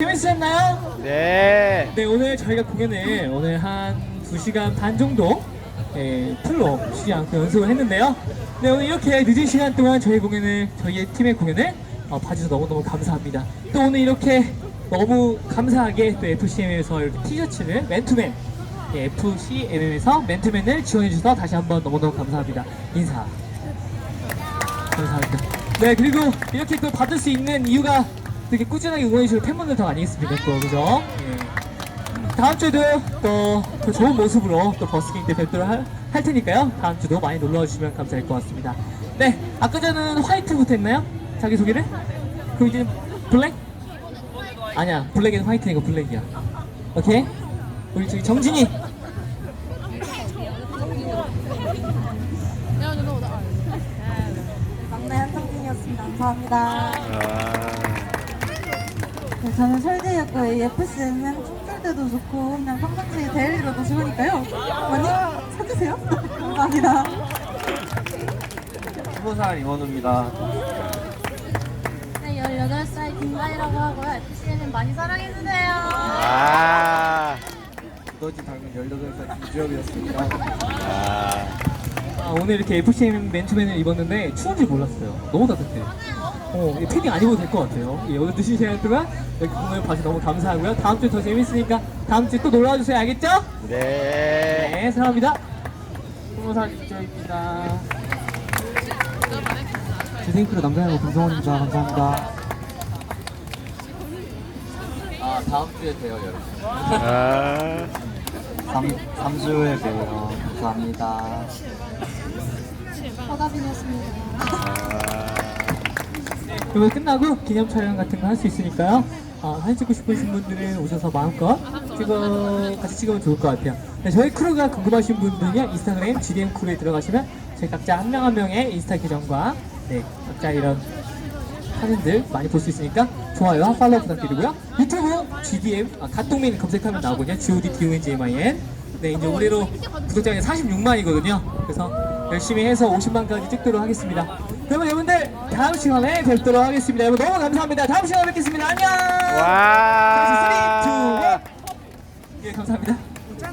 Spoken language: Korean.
재밌으셨나요? 네. 네, 오늘 저희가 공연을 오늘 한 2시간 반 정도 예, 풀로 쉬지 않고 연습을 했는데요. 네, 오늘 이렇게 늦은 시간 동안 저희 공연을, 저희의 팀의 공연을 어, 봐주셔서 너무너무 감사합니다. 또 오늘 이렇게 너무 감사하게 또 FCM에서 이렇게 티셔츠를 맨투맨, 예, FCM에서 맨투맨을 지원해주셔서 다시 한번 너무너무 감사합니다. 인사. 감사합니다. 네, 그리고 이렇게 또 받을 수 있는 이유가 되게 꾸준하게 응원해주시는 팬분들 더 아니겠습니까? 또, 그죠? 예. 다음 주에도 또, 더 좋은 모습으로 또 버스킹 때 뵙도록 할, 할 테니까요. 다음 주도 많이 놀러 주시면 감사할 것 같습니다. 네, 아까 전은 화이트부터 했나요? 자기소개를? 그럼 이제 블랙? 아니야, 블랙은 화이트니까 블랙이야. 오케이? 우리 저기 정진이. 막내 한성진이었습니다. 감사합니다. 저는 설계였고 AFC는 춤출 때도 좋고 그냥 평상시에 데일리로도 좋으니까요. 많이 사주세요. 감사합니다. 15살 임원우입니다. 네, 18살 김가희라고 하고요. FC는 많이 사랑해주세요. 아, 두더지 닮은 18살 김주엽이었습니다. 아. 아, 오늘 이렇게 FCM 맨투맨을 입었는데 추운 줄 몰랐어요. 너무 따뜻해. 어, 이 패딩 안 입어도 될 것 같아요. 예, 오늘 2시 시간 동안 이렇게 공연 봐주셔서 너무 감사하고요. 다음 주에 더 재밌으니까 다음 주에 또 놀러와 주세요. 알겠죠? 네. 네, 사랑합니다. 20살 주저입니다. 재생크루 남자야구 김성원입니다. 감사합니다. 아, 다음 주에 봬요, 여러분. 아, 3, 3주에 봬요. 감사합니다. 허가빈이었습니다. 아. 그리고 끝나고 기념 촬영 같은 거 할 수 있으니까요. 어, 사진 찍고 싶으신 분들은 오셔서 마음껏 찍어, 같이 찍으면 좋을 것 같아요. 네, 저희 크루가 궁금하신 분들은요, 인스타그램 GDM 크루에 들어가시면 저희 각자 한 명 한 명의 인스타 계정과 네, 각자 이런 사진들 많이 볼 수 있으니까 좋아요와 팔로우 부탁드리고요. 유튜브 GDM, 아, 갓동민 검색하면 나오거든요. GODDONGMIN. 네, 이제 올해로 구독자가 46만이거든요. 그래서 열심히 해서 50만까지 찍도록 하겠습니다. 그러면 여러분들 다음 시간에 뵙도록 하겠습니다. 여러분 너무 감사합니다. 다음 시간에 뵙겠습니다. 안녕! 와. 3, 2, 1. 예, 감사합니다.